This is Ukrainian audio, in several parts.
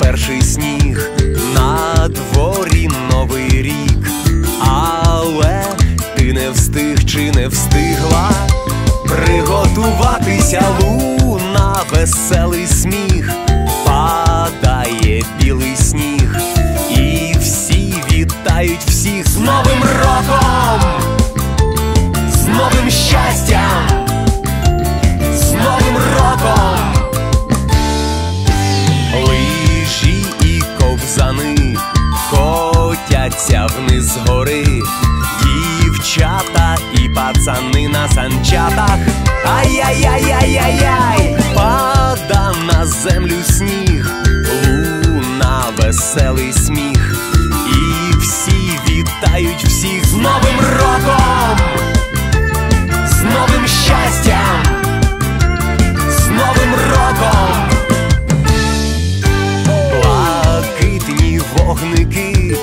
перший сніг, на дворі новий рік, але ти не встиг чи не встигла приготуватися луна, веселий сміх, падає білий сніг, і всі вітають всіх з Новим роком, з новим щастям, котяться вниз гори, дівчата і пацани на санчатах. Ай-яй-яй-яй-яй-яй, пада на землю сніг, луна веселий сміх, і всі вітають всіх з Новим роком, з новим щастям, з Новим роком. Блакитні вогники,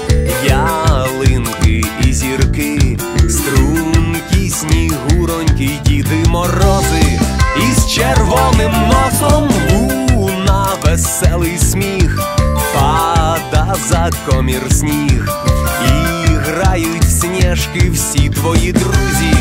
морози, із червоним носом луна веселий сміх, пада за комір сніг, і грають сніжки всі твої друзі,